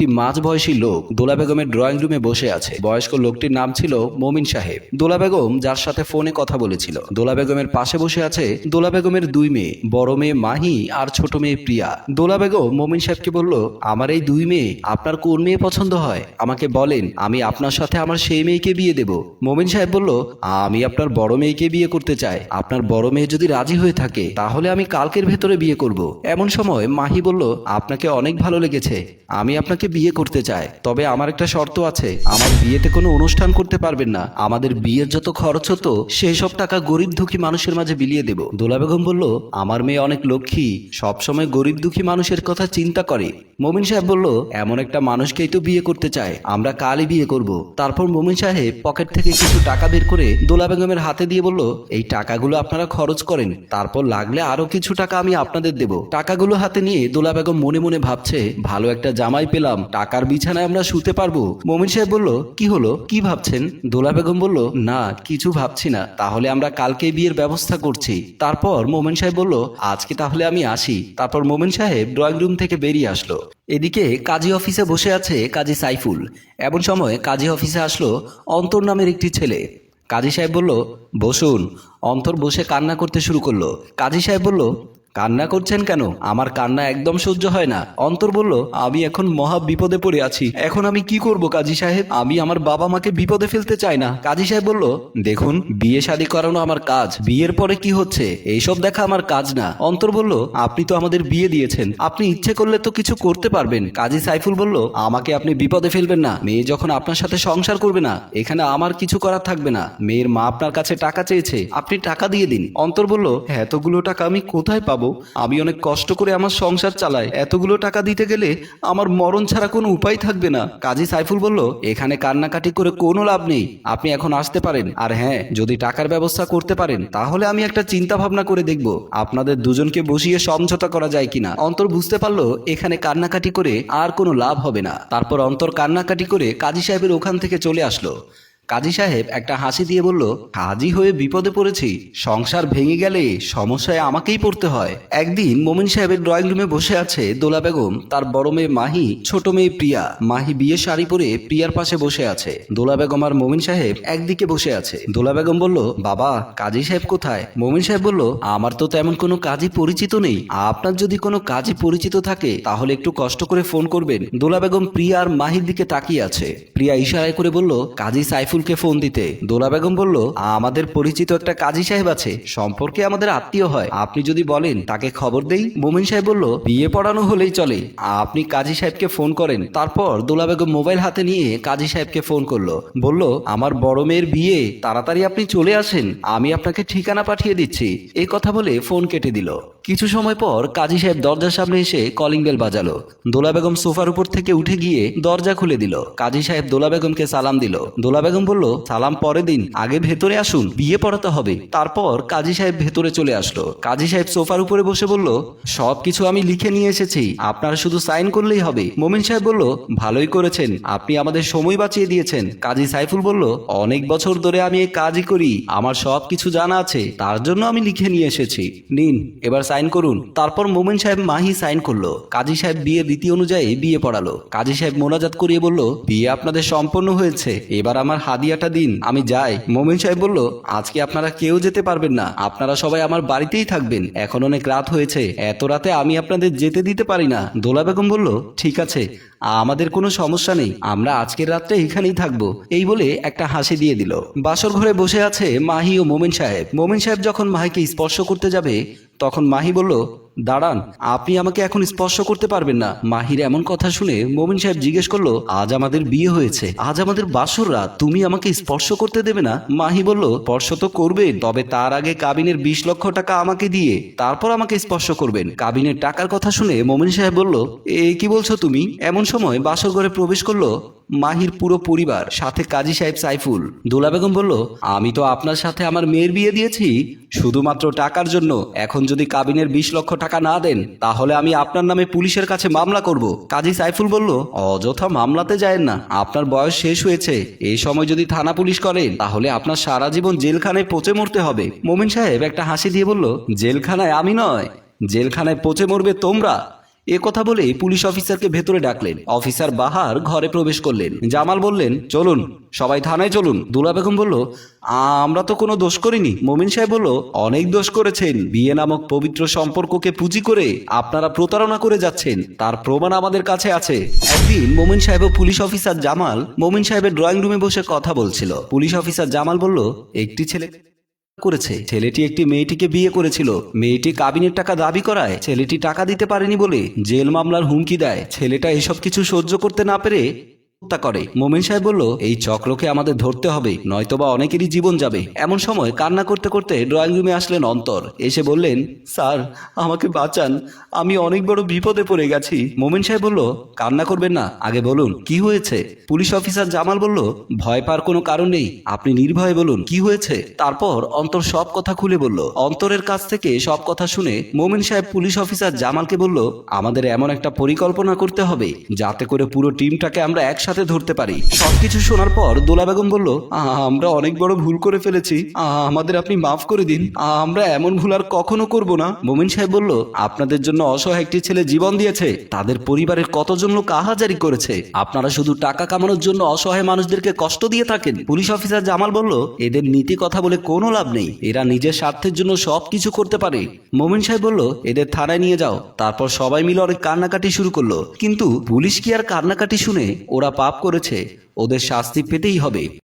একটি মাঝ বয়সী লোক দোলা বেগমের ড্রয়িং রুমে বসে আছে। বয়স্ক লোকটির নাম ছিল মমিন সাহেব। দোলা বেগম যার সাথে ফোনে কথা বলেছিল। দোলা বেগমের পাশে বসে আছে দোলা বেগমের দুই মেয়ে, বড় মেয়ে মাহি আর ছোট মেয়ে প্রিয়া। দোলা বেগম মমিন সাহেবকে বলল, আমার এই দুই মেয়ে, আপনার কোন মেয়ে পছন্দ হয়? আমাকে বলেন, আমি আপনার সাথে আমার সেই মেয়েকে বিয়ে দেব। মমিন সাহেব বলল, আমি আপনার বড় মেয়েকে বিয়ে করতে চাই। আপনার বড় মেয়ে যদি রাজি হয়ে থাকে, তাহলে আমি কালকের ভেতরে বিয়ে করব। এমন সময় মাহি বলল, আপনাকে অনেক ভালো লেগেছে। আমি আপনাকে বিয়ে করতে চায়। তবে আমার একটা শর্ত আছে। আমার বিয়েতে কোনো অনুষ্ঠান করতে পারবেন না। আমাদের বিয়ের যত খরচ হতো, সেই সব টাকা গরিব দুঃখী মানুষের মাঝে বিলিয়ে দেব। দোলা বেগম বলল, আমার মেয়ে অনেক লক্ষ্মী। সবসময় গরিব দুঃখী মানুষের কথা চিন্তা করে। মমিন সাহেব বলল, এমন একটা মানুষকেই তো বিয়ে করতে চায়। আমরা কালই বিয়ে করব। তারপর মমিন সাহেব পকেট থেকে কিছু টাকা বের করে দোলা বেগমের হাতে দিয়ে বলল, এই টাকাগুলো আপনারা খরচ করেন। তারপর লাগলে আরও কিছু টাকা আমি আপনাদের দেব। টাকাগুলো হাতে নিয়ে দোলা বেগম মনে মনে ভাবছে, ভালো একটা জামাই পেলাম। টাকার বিছানায় আমরা শুতে পারব? মমিন সাহেব বলল, কি হলো? কি ভাবছেন? দোলা বেগম বলল, না, কিছু ভাবছি না। তাহলে আমরা কালকে বিয়ের ব্যবস্থা করছি। তারপর মোমেন সাহেব বলল, আজকে তাহলে আমি আসি। তারপর মোমেন সাহেব ড্রয়িং রুম থেকে বেরিয়ে আসলো। এদিকে কাজী অফিসে বসে আছে কাজী সাইফুল। এমন সময় কাজী অফিসে আসলো অন্তর নামের একটি ছেলে। কাজী সাহেব বলল, বসুন। অন্তর বসে কান্না করতে শুরু করল। কাজী সাহেব বলল কান্না করছেন কেন? আমার কান্না একদম সহ্য হয় না। অন্তর বলল, আমি এখন মহা বিপদে পড়ে আছি। এখন আমি কি করব, কাজী সাহেব? আমি আমার বাবা মাকে বিপদে ফেলতে চাই না। কাজী সাহেব বলল, দেখুন, বিয়ে শাদী করানো আমার কাজ। বিয়ের পরে কি হচ্ছে? এইসব দেখা আমার কাজ না। অন্তর বলল, আপনি তো আমাদের বিয়ে দিয়েছেন। আপনি ইচ্ছে করলে তো কিছু করতে পারবেন। কাজী সাইফুল বলল, আমাকে আপনি বিপদে ফেলবেন না। মেয়ে যখন আপনার সাথে সংসার করবে না, এখানে আমার কিছু করার থাকবে না। মেয়ের মা আপনার কাছে টাকা চেয়েছে। আপনি টাকা দিয়ে দিন। অন্তর বলল, এতগুলো টাকা আমি কোথায় পাবো? আমি অনেক কষ্ট করে আমার সংসার চালাই। এতগুলো টাকা দিতে গেলে আমার মরণ ছাড়া কোনো উপায় থাকবে না। কাজী সাইফুল বলল, এখানে কান্নাকাটি করে কোনো লাভ নেই। আপনি এখন আসতে পারেন। আর হ্যাঁ যদি টাকার ব্যবস্থা করতে পারেন, তাহলে আমি একটা চিন্তা ভাবনা করে দেখব। আপনাদের দুজনকে বসিয়ে সমঝোতা করা যায় কিনা? অন্তর বুঝতে পারল, এখানে কান্নাকাটি করে আর কোনো লাভ হবে না। তারপর অন্তর কান্নাকাটি করে কাজী সাহেবের ওখান থেকে চলে আসলো। কাজী সাহেব একটা হাসি দিয়ে বলল, কাজী হয়ে বিপদে পড়েছি, সংসার ভেঙে গেলে সমস্যায় আমাকেই পড়তে হয়। একদিন মোমিন সাহেবের ড্রয়িং রুমে বসে আছে দোলা বেগম, তার বড় মেয়ে মাহি, ছোট মেয়ে প্রিয়া। মাহি বিয়ে শাড়ি পরে প্রিয়ার পাশে বসে আছে। দোলা বেগম আর মোমিন সাহেব একদিকে বসে আছে। দোলা বেগম বলল, বাবা, কাজী সাহেব কোথায়? মোমিন সাহেব বলল, আমার তো তেমন কোনো কাজই পরিচিত নেই। আপনার যদি কোনো কাজই পরিচিত থাকে, তাহলে একটু কষ্ট করে ফোন করবেন। দোলা বেগম প্রিয়া আর মাহির দিকে তাকিয়ে আছে। প্রিয়া ইশারায় করে বলল, কাজী সাইফুলকে ফোন দিতে। দোলা বেগম বলল, আমাদের পরিচিত একটা কাজী সাহেব আছে। সম্পর্কে আমাদের আত্মীয় হয়। আপনি যদি বলেন, তাকে খবর দেই? মোমিন সাহেব বলল, বিয়ে পড়ানো হলেই চলে। আপনি কাজী সাহেবকে ফোন করেন। তারপর দোলা বেগম মোবাইল হাতে নিয়ে কাজী সাহেবকে ফোন করল। বলল, আমার বড় মেয়ের বিয়ে, তাড়াতাড়ি আপনি চলে আসেন। আমি আপনাকে ঠিকানা পাঠিয়ে দিচ্ছি। এই কথা বলে ফোন কেটে দিল। কিছু সময় পর কাজী সাহেব দরজার সামনে এসে কলিং বেল বাজালো। দোলা বেগম সোফার উপর থেকে উঠে গিয়ে দরজা খুলে দিল। কাজী সাহেব দোলা বেগমকে সালাম দিল। দোলা বেগম বলল, সালাম পরে দিন, আগে ভেতরে আসুন, বিয়ে পড়াতে হবে। তারপর কাজী সাহেব ভেতরে চলে আসলো। কাজী সাহেব সোফার উপরে বসে বলল সব কিছু আমি লিখে নিয়ে এসেছি, আপনারা শুধু সাইন করলেই হবে। মোমিন সাহেব বলল, ভালোই করেছেন, আপনি আমাদের সময় বাঁচিয়ে দিয়েছেন। কাজী সাইফুল বলল, অনেক বছর ধরে আমি এই কাজই করি, আমার সব কিছু জানা আছে, তার জন্য আমি লিখে নিয়ে এসেছি। নিন, এবার সাইন করুন। তারপর মোমেন সাহেব মাহি সাইন করল। কাজী সাহেব বিয়ের রীতি অনুযায়ী বিয়ে পড়ালো। কাজী সাহেব মোনাজাত করিয়ে বলল, বিয়ে আপনাদের সম্পন্ন হয়েছে। এবার আমার হাদিয়াটা দিন, আমি যাই। মোমেন সাহেব বলল, আজকে আপনারা কেউ যেতে পারবেন না। আপনারা সবাই আমার বাড়িতেই থাকবেন। এখন অনেক রাত হয়েছে। এত রাতে আমি আপনাদের যেতে দিতে পারি না। দোলা বেগম বলল, ঠিক আছে। আমাদের কোনো সমস্যা নেই। আমরা আজকের রাতটা এখানেই থাকব। এই বলে একটা হাসি দিয়ে দিল। বাসর ঘরে বসে আছে মাহি ও মোমেন সাহেব। মোমেন সাহেব যখন মাহিকে স্পর্শ করতে যাবে তখন মাহি বলল দাঁড়ান, আপনি আমাকে এখন স্পর্শ করতে পারবেন না। মাহির এমন কথা শুনে মোমিন সাহেব জিজ্ঞেস করল, আজ আমাদের বিয়ে হয়েছে, আজ আমাদের বাসর রাত, তুমি আমাকে স্পর্শ করতে দেবে না? মাহি বলল, স্পর্শ তো করবেন তবে তার আগে কাবিনের বিশ লক্ষ টাকা আমাকে দিয়ে, তারপর আমাকে স্পর্শ করবেন। কাবিনের টাকার কথা শুনে মোমিন সাহেব বলল, এ, কি বলছো তুমি? এমন সময় বাসর ঘরে প্রবেশ করল মাহির পুরো পরিবার, সাথে কাজী সাহেব সাইফুল। দোলা বেগম বলল, আমি তো আপনার সাথে আমার মেয়ের বিয়ে দিয়েছি, শুধুমাত্র টাকার জন্য। এখন যদি কাবিনের বিশ লক্ষ টাকা না দেন, তাহলে আমি আপনার নামে পুলিশের কাছে মামলা করব। কাজী সাইফুল বলল, অযথা মামলাতে যায়েন না। আপনার বয়স শেষ হয়েছে। এই সময় যদি থানা পুলিশ করেন তাহলে আপনার সারা জীবন জেলখানায় পচে মরতে হবে। মোমিন সাহেব একটা হাসি দিয়ে বলল, জেলখানায় আমি নয়। জেলখানায় পচে মরবে তোমরা। এ কথা বলে পুলিশ অফিসারকে ভেতরে ডাকলেন। অফিসার বাহার ঘরে প্রবেশ করলেন। জামাল বললেন, চলুন, সবাই থানায় চলুন। দুলা বেগম বলল, আমরা তো কোনো দোষ করিনি। মমিন সাহেব বলল, অনেক দোষ করেছেন। বিয়ে নামক পবিত্র সম্পর্ককে পুঁজি করে আপনারা প্রতারণা করে যাচ্ছেন। তার প্রমাণ আমাদের কাছে আছে। একদিন মোমিন সাহেব ও পুলিশ অফিসার জামাল মোমিন সাহেবের ড্রয়িং রুমে বসে কথা বলছিল। পুলিশ অফিসার জামাল বলল, একটি ছেলে করেছে। ছেলেটি একটি মেয়েটিকে বিয়ে করেছিল। মেয়েটি কাবিনের টাকা দাবি করায়। ছেলেটি টাকা দিতে পারেনি বলে জেল মামলার হুমকি দেয়। ছেলেটা এসব কিছু সহ্য করতে না পেরে হত্যা করে। মোমেন সাহেব বলল, এই চক্রকে আমাদের ধরতে হবে, নয়তোবা অনেকেরই জীবন যাবে। এমন সময় কান্না করতে করতে ড্রয়িং রুমে আসলেন অন্তর। এসে বললেন, স্যার, আমাকে বাঁচান, আমি অনেক বড় বিপদে পড়ে গেছি। মোমেন সাহেব বলল, কান্না করবেন না, আগে বলুন, কি হয়েছে? পুলিশ অফিসার জামাল বলল, ভয় পাওয়ার কোনো কারণ নেই, আপনি নির্ভয়ে বলুন, কি হয়েছে? তারপর অন্তর সব কথা খুলে বলল। অন্তরের কাছ থেকে সব কথা শুনে মোমিন সাহেব পুলিশ অফিসার জামালকে বলল, আমাদের এমন একটা পরিকল্পনা করতে হবে, যাতে করে পুরো টিমটাকে আমরা একসাথে ধরতে পারি। সবকিছু শোনার পর দোলা বেগম বলল আমরা অনেক বড় ভুল করে ফেলেছি। আমাদের আপনি মাফ করে দিন। আমরা এমন ভুল আর কখনো করব না। মোমিন সাহেব বলল, আপনাদের জন্য অসহায় একটি ছেলে জীবন দিয়েছে। তাদের পরিবারের কতজন লোক আহাজারি করেছে? আপনারা শুধু টাকা কামানোর জন্য অসহায় মানুষদেরকে কষ্ট দিয়ে থাকেন। পুলিশ অফিসার জামাল বলল, এদের নীতি কথা বলে কোনো লাভ নেই। এরা নিজের স্বার্থের জন্য সব কিছু করতে পারে। মোমিন সাহেব বলল, এদের থানায় নিয়ে যাও। তারপর সবাই মিলে অনেক কান্নাকাটি শুরু করল। কিন্তু পুলিশ কি আর কান্নাকাটি শুনে? ওরা পাপ করেছে ওদের শাস্তি পেতেই হবে।